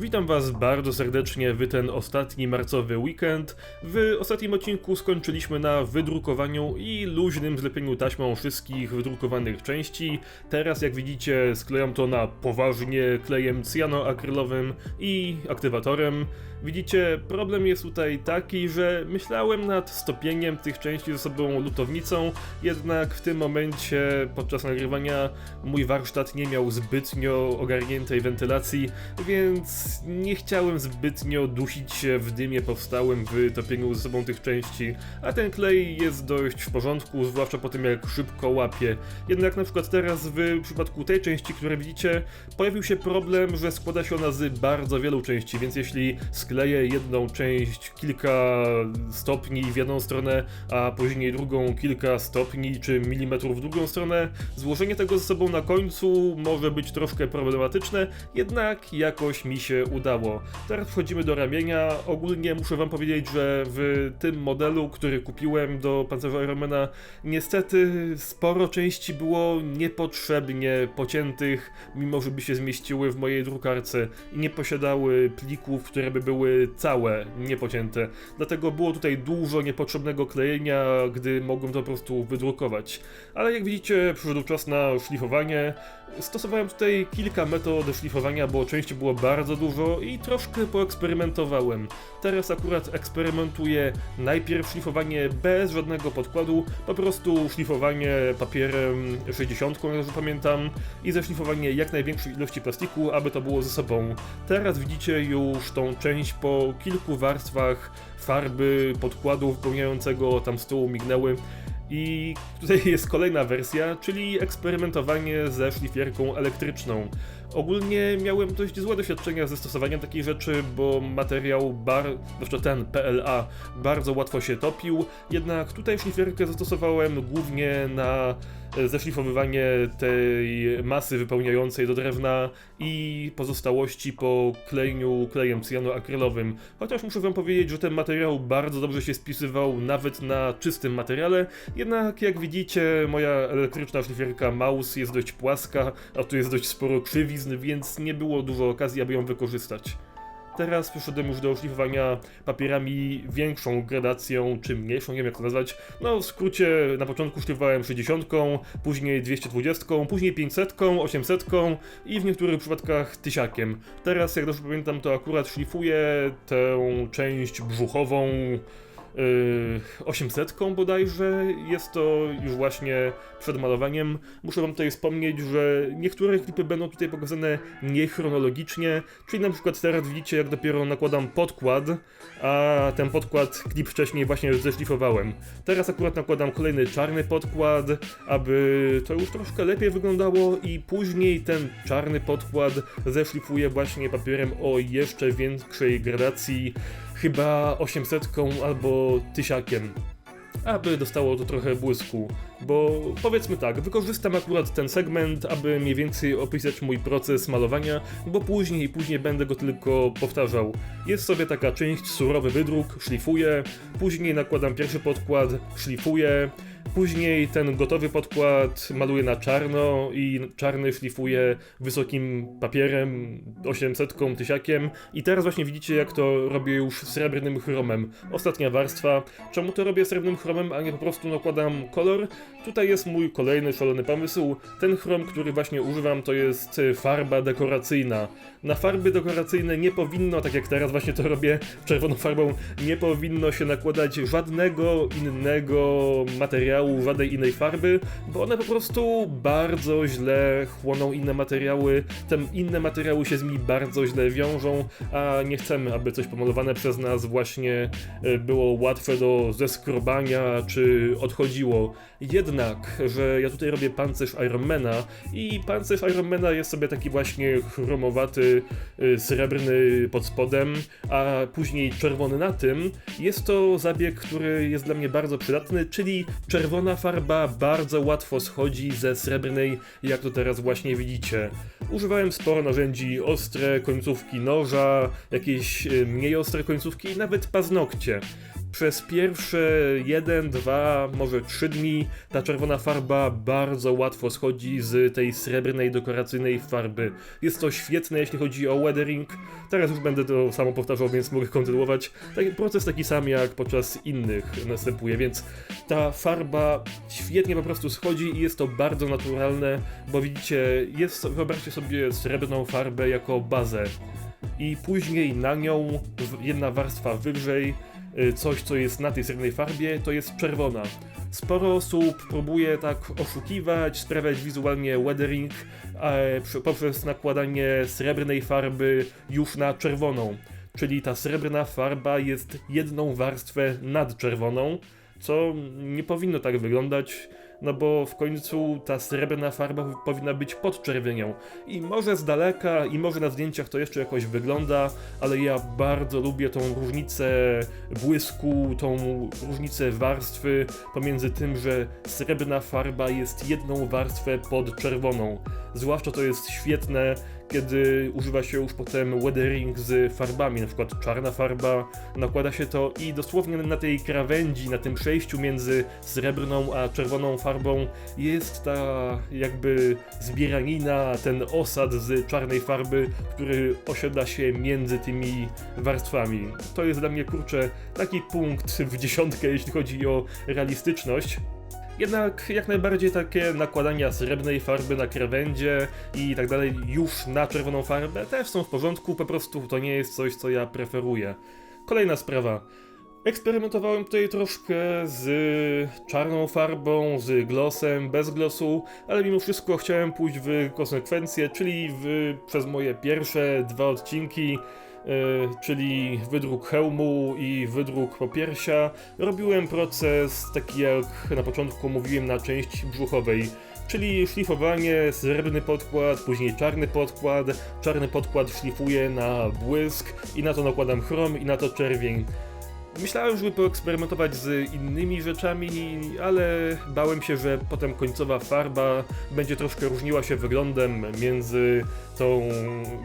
Witam Was bardzo serdecznie w ten ostatni marcowy weekend. W ostatnim odcinku skończyliśmy na wydrukowaniu i luźnym zlepieniu taśmą wszystkich wydrukowanych części. Teraz, jak widzicie, sklejam to na poważnie klejem cyjanoakrylowym i aktywatorem. Widzicie, problem jest tutaj taki, że myślałem nad stopieniem tych części ze sobą lutownicą, jednak w tym momencie podczas nagrywania mój warsztat nie miał zbytnio ogarniętej wentylacji, więc nie chciałem zbytnio dusić się w dymie powstałym w topieniu ze sobą tych części, a ten klej jest dość w porządku, zwłaszcza po tym jak szybko łapie. Jednak na przykład teraz w przypadku tej części, które widzicie, pojawił się problem, że składa się ona z bardzo wielu części, więc jeśli skleję jedną część kilka stopni w jedną stronę, a później drugą kilka stopni czy milimetrów w drugą stronę, złożenie tego ze sobą na końcu może być troszkę problematyczne, jednak jakoś mi się udało. Teraz wchodzimy do ramienia. Ogólnie muszę wam powiedzieć, że w tym modelu, który kupiłem do pancerza Ironmana, niestety sporo części było niepotrzebnie pociętych, mimo że by się zmieściły w mojej drukarce i nie posiadały plików, które by były całe, niepocięte. Dlatego było tutaj dużo niepotrzebnego klejenia, gdy mogłem to po prostu wydrukować. Ale jak widzicie, przyszedł czas na szlifowanie. Stosowałem tutaj kilka metod szlifowania, bo części było bardzo dużo i troszkę poeksperymentowałem. Teraz akurat eksperymentuję najpierw szlifowanie bez żadnego podkładu, po prostu szlifowanie papierem 60, jak dobrze pamiętam, i zeszlifowanie jak największej ilości plastiku, aby to było ze sobą. Teraz widzicie już tą część po kilku warstwach farby, podkładu wypełniającego tam z tyłu mignęły. I tutaj jest kolejna wersja, czyli eksperymentowanie ze szlifierką elektryczną. Ogólnie miałem dość złe doświadczenia ze stosowaniem takiej rzeczy, bo materiał bar, zwłaszcza ten PLA, bardzo łatwo się topił, jednak tutaj szlifierkę zastosowałem głównie na zeszlifowywanie tej masy wypełniającej do drewna i pozostałości po klejeniu klejem cyjanoakrylowym. Chociaż muszę wam powiedzieć, że ten materiał bardzo dobrze się spisywał nawet na czystym materiale, jednak jak widzicie moja elektryczna szlifierka Mouse jest dość płaska, a tu jest dość sporo krzywizn, więc nie było dużo okazji, aby ją wykorzystać. Teraz przyszedłem już do szlifowania papierami większą gradacją, czy mniejszą, nie wiem jak to nazwać. No w skrócie na początku szlifowałem 60, później 220, później 500, 800 i w niektórych przypadkach tysiakiem. Teraz jak dobrze pamiętam to akurat szlifuję tę część brzuchową 800 bodajże. Jest to już właśnie przed malowaniem. Muszę wam tutaj wspomnieć, że niektóre klipy będą tutaj pokazane niechronologicznie, czyli na przykład teraz widzicie jak dopiero nakładam podkład, a ten podkład klip wcześniej właśnie zeszlifowałem. Teraz akurat nakładam kolejny czarny podkład, aby to już troszkę lepiej wyglądało i później ten czarny podkład zeszlifuję właśnie papierem o jeszcze większej gradacji chyba 800 albo tysiakiem, aby dostało to trochę błysku. Bo powiedzmy tak, wykorzystam akurat ten segment, aby mniej więcej opisać mój proces malowania, bo później i później będę go tylko powtarzał. Jest sobie taka część surowy wydruk, szlifuję, później nakładam pierwszy podkład, szlifuję, Później ten gotowy podkład maluję na czarno i czarny szlifuję wysokim papierem, 800 tysiakiem i teraz właśnie widzicie jak to robię już srebrnym chromem. Ostatnia warstwa. Czemu to robię srebrnym chromem, a nie po prostu nakładam kolor? Tutaj jest mój kolejny szalony pomysł. Ten chrom, który właśnie używam to jest farba dekoracyjna. Na farby dekoracyjne nie powinno, tak jak teraz właśnie to robię czerwoną farbą, nie powinno się nakładać żadnego innego materiału materiału, żadnej innej farby, bo one po prostu bardzo źle chłoną inne materiały, te inne materiały się z nimi bardzo źle wiążą, a nie chcemy, aby coś pomalowane przez nas właśnie e, było łatwe do zeskrobania czy odchodziło. Jednak, że ja tutaj robię pancerz Ironmana i pancerz Ironmana jest sobie taki właśnie chromowaty, e, srebrny pod spodem, a później czerwony na tym, jest to zabieg, który jest dla mnie bardzo przydatny, czyli czerwony czerwona farba bardzo łatwo schodzi ze srebrnej, jak to teraz właśnie widzicie. Używałem sporo narzędzi, ostre końcówki noża, jakieś y, mniej ostre końcówki i nawet paznokcie. Przez pierwsze 1, 2, może 3 dni ta czerwona farba bardzo łatwo schodzi z tej srebrnej, dekoracyjnej farby. Jest to świetne, jeśli chodzi o weathering. Teraz już będę to samo powtarzał, więc mogę kontynuować. Taki proces taki sam jak podczas innych następuje, więc ta farba świetnie po prostu schodzi i jest to bardzo naturalne, bo widzicie, jest, wyobraźcie sobie srebrną farbę jako bazę i później na nią jedna warstwa wyżej, coś co jest na tej srebrnej farbie, to jest czerwona. Sporo osób próbuje tak oszukiwać, sprawiać wizualnie weathering poprzez nakładanie srebrnej farby już na czerwoną. Czyli ta srebrna farba jest jedną warstwę nad czerwoną, co nie powinno tak wyglądać, no bo w końcu ta srebrna farba powinna być pod czerwienią. I może z daleka, i może na zdjęciach to jeszcze jakoś wygląda, ale ja bardzo lubię tą różnicę błysku, tą różnicę warstwy pomiędzy tym, że srebrna farba jest jedną warstwę pod czerwoną. Zwłaszcza to jest świetne, kiedy używa się już potem weathering z farbami, na przykład czarna farba, nakłada się to i dosłownie na tej krawędzi, na tym przejściu między srebrną a czerwoną farbą jest ta jakby zbieranina, ten osad z czarnej farby, który osiada się między tymi warstwami. To jest dla mnie, kurczę, taki punkt w dziesiątkę, jeśli chodzi o realistyczność. Jednak jak najbardziej takie nakładania srebrnej farby na krawędzie i tak dalej już na czerwoną farbę też są w porządku, po prostu to nie jest coś, co ja preferuję. Kolejna sprawa. Eksperymentowałem tutaj troszkę z czarną farbą, z glossem, bez glossu, ale mimo wszystko chciałem pójść w konsekwencje, czyli w, przez moje pierwsze dwa odcinki czyli wydruk hełmu i wydruk popiersia, robiłem proces taki jak na początku mówiłem na części brzuchowej. Czyli szlifowanie, srebrny podkład, później czarny podkład, czarny podkład szlifuję na błysk i na to nakładam chrom i na to czerwień. Myślałem, żeby poeksperymentować z innymi rzeczami, ale bałem się, że potem końcowa farba będzie troszkę różniła się wyglądem między tą,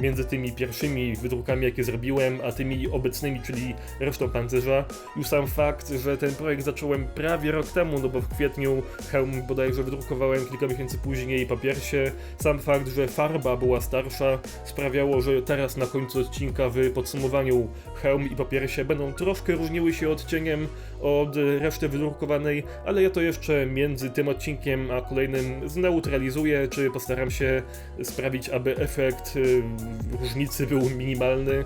między tymi pierwszymi wydrukami, jakie zrobiłem, a tymi obecnymi, czyli resztą pancerza. Już sam fakt, że ten projekt zacząłem prawie rok temu, no bo w kwietniu hełm bodajże wydrukowałem kilka miesięcy później papiersie. Sam fakt, że farba była starsza, sprawiało, że teraz na końcu odcinka w podsumowaniu hełm i papiersie będą troszkę różniły się odcieniem od reszty wydrukowanej, ale ja to jeszcze między tym odcinkiem a kolejnym zneutralizuję, czy postaram się sprawić, aby efekt y, różnicy był minimalny.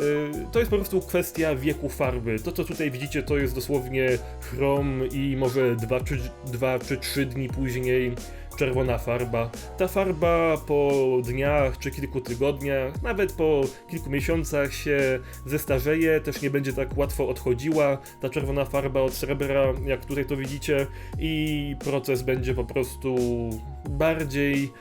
Y, To jest po prostu kwestia wieku farby. To, co tutaj widzicie, to jest dosłownie chrom i może 2 czy, 2 czy 3 dni później czerwona farba. Ta farba po dniach czy kilku tygodniach, nawet po kilku miesiącach się zestarzeje, też nie będzie tak łatwo odchodziła ta czerwona farba od srebra, jak tutaj to widzicie, i proces będzie po prostu bardziej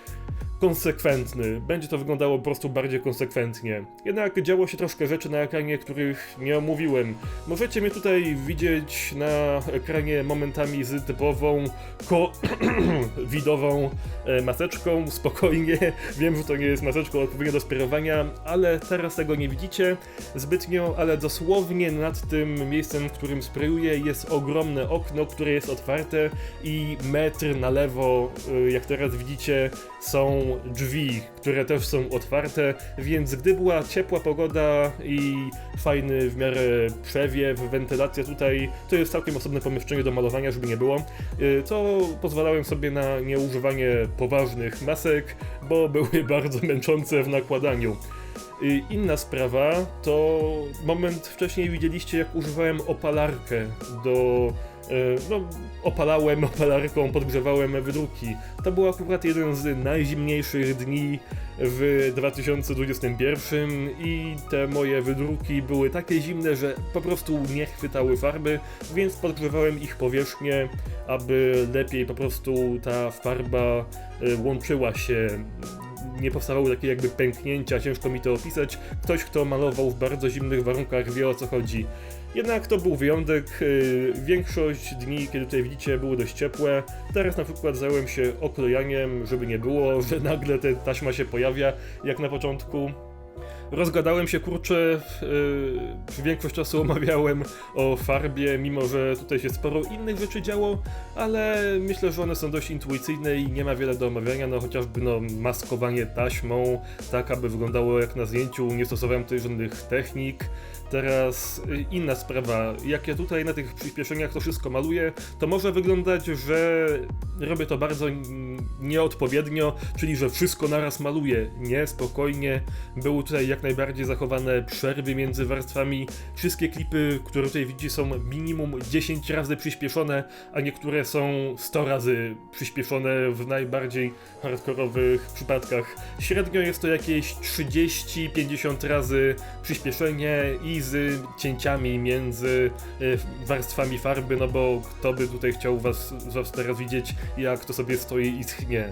konsekwentny. Będzie to wyglądało po prostu bardziej konsekwentnie. Jednak działo się troszkę rzeczy na ekranie, których nie omówiłem. Możecie mnie tutaj widzieć na ekranie momentami z typową ko widową e, maseczką, spokojnie. Wiem, że to nie jest maseczką odpowiednia do sterowania, ale teraz tego nie widzicie zbytnio, ale dosłownie nad tym miejscem, w którym sprayuję jest ogromne okno, które jest otwarte i metr na lewo, y, jak teraz widzicie, są drzwi, które też są otwarte, więc gdy była ciepła pogoda i fajny w miarę przewiew, wentylacja tutaj, to jest całkiem osobne pomieszczenie do malowania, żeby nie było, y, to pozwalałem sobie na nieużywanie poważnych masek, bo były bardzo męczące w nakładaniu. Y, Inna sprawa to moment wcześniej widzieliście jak używałem opalarkę do. e, No, opalałem opalarką, podgrzewałem wydruki. To był akurat jeden z najzimniejszych dni w 2021 i te moje wydruki były takie zimne, że po prostu nie chwytały farby, więc podgrzewałem ich powierzchnię, aby lepiej po prostu ta farba e, łączyła się nie powstawały takie jakby pęknięcia, ciężko mi to opisać. Ktoś, kto malował w bardzo zimnych warunkach, wie o co chodzi. Jednak to był wyjątek. yy, Większość dni, kiedy tutaj widzicie, były dość ciepłe. Teraz na przykład zająłem się oklejaniem, żeby nie było, że nagle ta taśma się pojawia, jak na początku. Rozgadałem się, kurczę, yy, większość czasu omawiałem o farbie, mimo że tutaj się sporo innych rzeczy działo, ale myślę, że one są dość intuicyjne i nie ma wiele do omawiania, no chociażby no maskowanie taśmą, tak aby wyglądało jak na zdjęciu, nie stosowałem tutaj żadnych technik. Teraz y, inna sprawa, jak ja tutaj na tych przyspieszeniach to wszystko maluję, to może wyglądać, że robię to bardzo nieodpowiednio, czyli że wszystko naraz maluję. Nie, spokojnie, były tutaj jak najbardziej zachowane przerwy między warstwami. Wszystkie klipy, które tutaj widzicie są minimum 10 razy przyspieszone, a niektóre są 100 razy przyspieszone w najbardziej hardkorowych przypadkach. Średnio jest to jakieś 30-50 razy przyspieszenie i z cięciami między y, warstwami farby, no bo kto by tutaj chciał was, was teraz widzieć, jak to sobie stoi i schnie.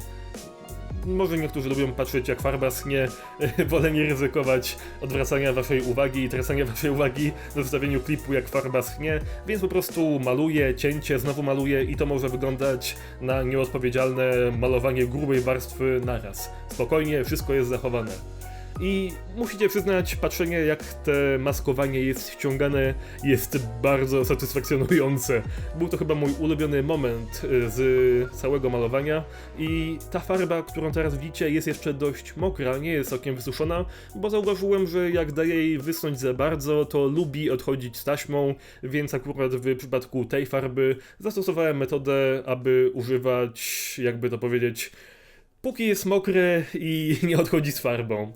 Może niektórzy lubią patrzeć jak farba schnie, wolę nie ryzykować odwracania waszej uwagi i tracenia waszej uwagi na zostawieniu klipu jak farba schnie, więc po prostu maluję, cięcie, znowu maluję i to może wyglądać na nieodpowiedzialne malowanie grubej warstwy naraz. Spokojnie, wszystko jest zachowane. I musicie przyznać, patrzenie jak te maskowanie jest ściągane jest bardzo satysfakcjonujące. Był to chyba mój ulubiony moment y, z całego malowania i ta farba, którą teraz widzicie jest jeszcze dość mokra, nie jest całkiem wysuszona, bo zauważyłem, że jak daję jej wysnąć za bardzo, to lubi odchodzić z taśmą, więc akurat w przypadku tej farby zastosowałem metodę, aby używać, jakby to powiedzieć, póki jest mokre i nie odchodzi z farbą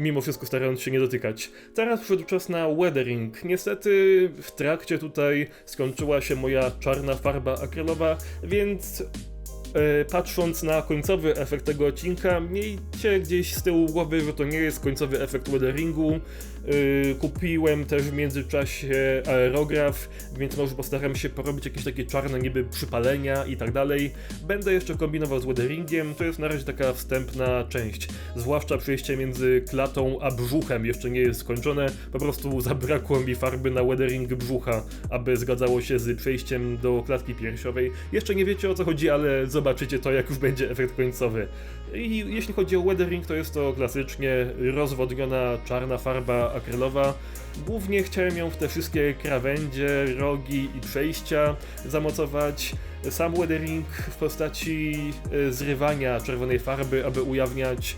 mimo wszystko starając się nie dotykać. Teraz przyszedł czas na weathering. Niestety w trakcie tutaj skończyła się moja czarna farba akrylowa, więc e, patrząc na końcowy efekt tego odcinka, miejcie gdzieś z tyłu głowy, że to nie jest końcowy efekt weatheringu, kupiłem też w międzyczasie aerograf, więc może postaram się porobić jakieś takie czarne niby przypalenia i tak dalej. Będę jeszcze kombinował z weatheringiem, to jest na razie taka wstępna część. Zwłaszcza przejście między klatą a brzuchem jeszcze nie jest skończone, po prostu zabrakło mi farby na weathering brzucha, aby zgadzało się z przejściem do klatki piersiowej. Jeszcze nie wiecie o co chodzi, ale zobaczycie to jak już będzie efekt końcowy. I jeśli chodzi o weathering, to jest to klasycznie rozwodniona czarna farba akrylowa. Głównie chciałem ją w te wszystkie krawędzie, rogi i przejścia zamocować. Sam weathering w postaci e, zrywania czerwonej farby, aby ujawniać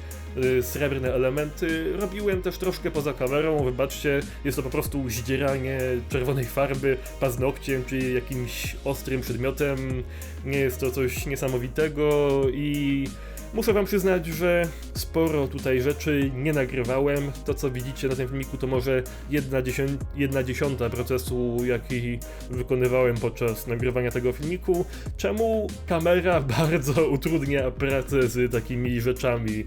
e, srebrne elementy. Robiłem też troszkę poza kamerą, wybaczcie, jest to po prostu zdzieranie czerwonej farby paznokciem czy jakimś ostrym przedmiotem. Nie jest to coś niesamowitego i Muszę wam przyznać, że sporo tutaj rzeczy nie nagrywałem. To co widzicie na tym filmiku to może jedna, dziesią jedna dziesiąta procesu, jaki wykonywałem podczas nagrywania tego filmiku. Czemu kamera bardzo utrudnia pracę z takimi rzeczami?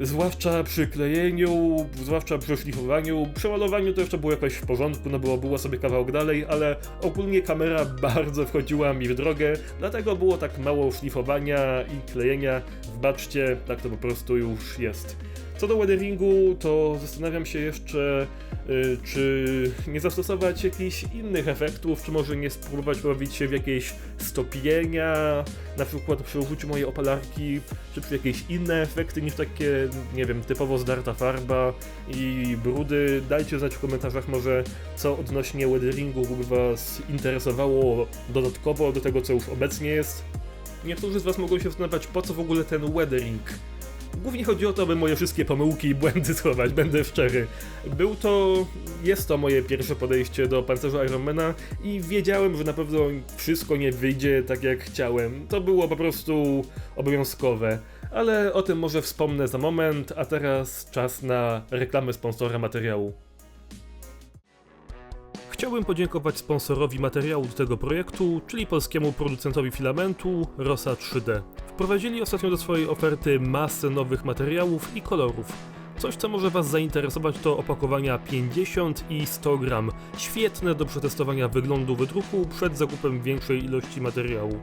Zwłaszcza przy klejeniu, zwłaszcza przy szlifowaniu. Przy malowaniu to jeszcze było jakoś w porządku, no było, było sobie kawałek dalej, ale ogólnie kamera bardzo wchodziła mi w drogę, dlatego było tak mało szlifowania i klejenia. Wbaczcie, tak to po prostu już jest. Co do weatheringu, to zastanawiam się jeszcze, y, czy nie zastosować jakichś innych efektów, czy może nie spróbować bawić się w jakieś stopienia, na przykład przy użyciu mojej opalarki, czy przy jakieś inne efekty niż takie, nie wiem, typowo zdarta farba i brudy. Dajcie znać w komentarzach może, co odnośnie weatheringu by Was interesowało dodatkowo do tego, co już obecnie jest. Niektórzy z Was mogą się zastanawiać, po co w ogóle ten weathering Głównie chodzi o to, by moje wszystkie pomyłki i błędy schować, będę szczery. Był to, jest to moje pierwsze podejście do pancerza Ironmana i wiedziałem, że na pewno wszystko nie wyjdzie tak jak chciałem. To było po prostu obowiązkowe. Ale o tym może wspomnę za moment, a teraz czas na reklamę sponsora materiału. Chciałbym podziękować sponsorowi materiału do tego projektu, czyli polskiemu producentowi filamentu Rosa 3D. Wprowadzili ostatnio do swojej oferty masę nowych materiałów i kolorów. Coś, co może Was zainteresować, to opakowania 50 i 100 gram. Świetne do przetestowania wyglądu wydruku przed zakupem większej ilości materiału.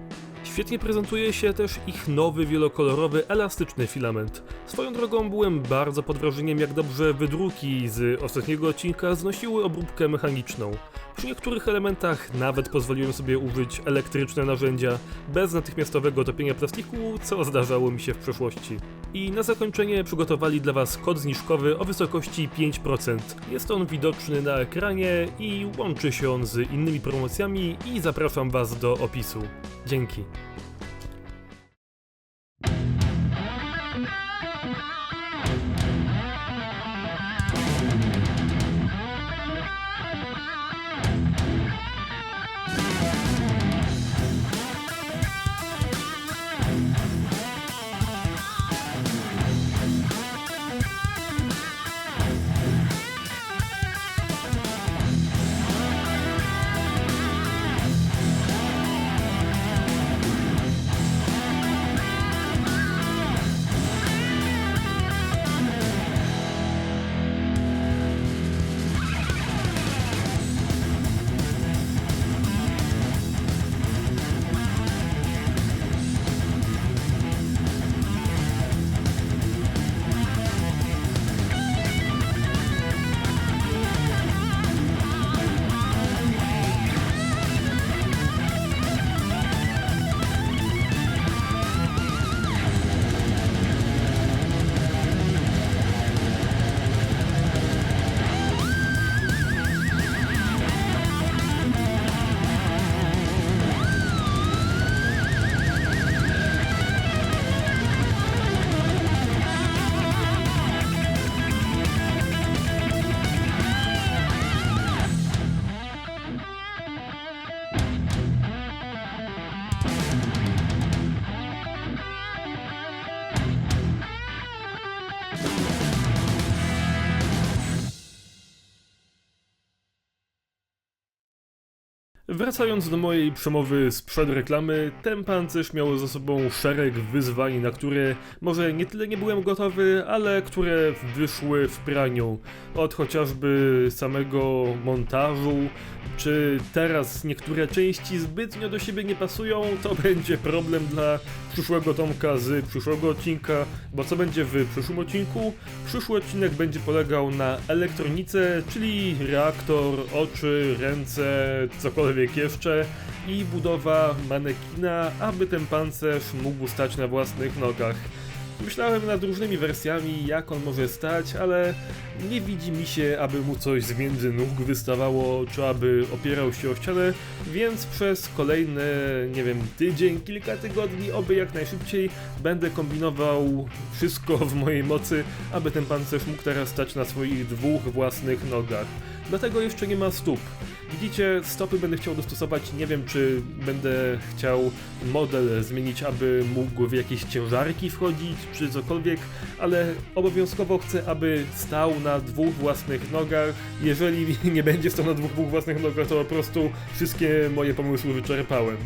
Świetnie prezentuje się też ich nowy, wielokolorowy, elastyczny filament. Swoją drogą byłem bardzo pod wrażeniem, jak dobrze wydruki z ostatniego odcinka znosiły obróbkę mechaniczną. Przy niektórych elementach nawet pozwoliłem sobie użyć elektryczne narzędzia bez natychmiastowego topienia plastiku, co zdarzało mi się w przeszłości. I na zakończenie przygotowali dla Was kod zniżkowy o wysokości 5%. Jest on widoczny na ekranie i łączy się on z innymi promocjami i zapraszam Was do opisu. Dzięki. Wracając do mojej przemowy sprzed reklamy, ten pancerz miał za sobą szereg wyzwań, na które może nie tyle nie byłem gotowy, ale które wyszły w praniu. Od chociażby samego montażu, czy teraz niektóre części zbytnio do siebie nie pasują, to będzie problem dla przyszłego Tomka z przyszłego odcinka, bo co będzie w przyszłym odcinku? Przyszły odcinek będzie polegał na elektronice, czyli reaktor, oczy, ręce, cokolwiek jeszcze i budowa manekina, aby ten pancerz mógł stać na własnych nogach. Myślałem nad różnymi wersjami, jak on może stać, ale nie widzi mi się, aby mu coś z między nóg wystawało, czy aby opierał się o ścianę, więc przez kolejne, nie wiem, tydzień, kilka tygodni, oby jak najszybciej będę kombinował wszystko w mojej mocy, aby ten pancerz mógł teraz stać na swoich dwóch własnych nogach. Dlatego jeszcze nie ma stóp. Widzicie, stopy będę chciał dostosować, nie wiem czy będę chciał model zmienić, aby mógł w jakieś ciężarki wchodzić, czy cokolwiek, ale obowiązkowo chcę, aby stał na dwóch własnych nogach. Jeżeli nie będzie stał na dwóch, dwóch własnych nogach, to po prostu wszystkie moje pomysły wyczerpałem.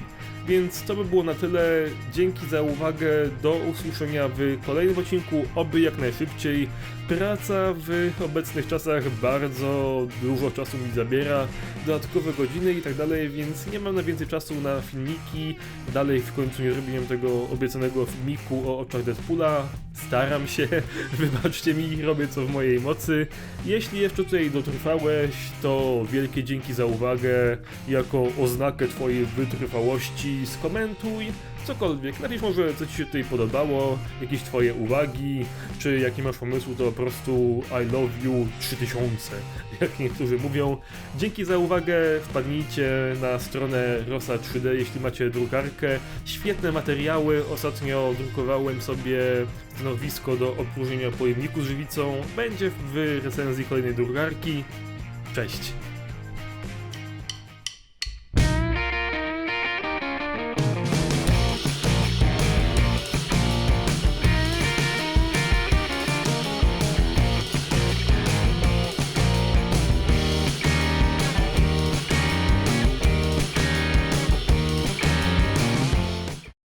Więc to by było na tyle. Dzięki za uwagę. Do usłyszenia w kolejnym odcinku, oby jak najszybciej. Praca w obecnych czasach bardzo dużo czasu mi zabiera, dodatkowe godziny i tak dalej, więc nie mam na więcej czasu na filmiki. Dalej w końcu nie robiłem tego obiecanego filmiku o oczach Deadpoola. Staram się, wybaczcie mi, robię co w mojej mocy. Jeśli jeszcze tutaj dotrwałeś, to wielkie dzięki za uwagę. Jako oznakę twojej wytrwałości skomentuj cokolwiek. Napisz może, co Ci się tutaj podobało, jakieś Twoje uwagi, czy jaki masz pomysł, to po prostu I love you 3000, jak niektórzy mówią. Dzięki za uwagę, wpadnijcie na stronę Rosa 3D, jeśli macie drukarkę. Świetne materiały, ostatnio drukowałem sobie stanowisko do opróżnienia pojemniku z żywicą. Będzie w recenzji kolejnej drukarki. Cześć!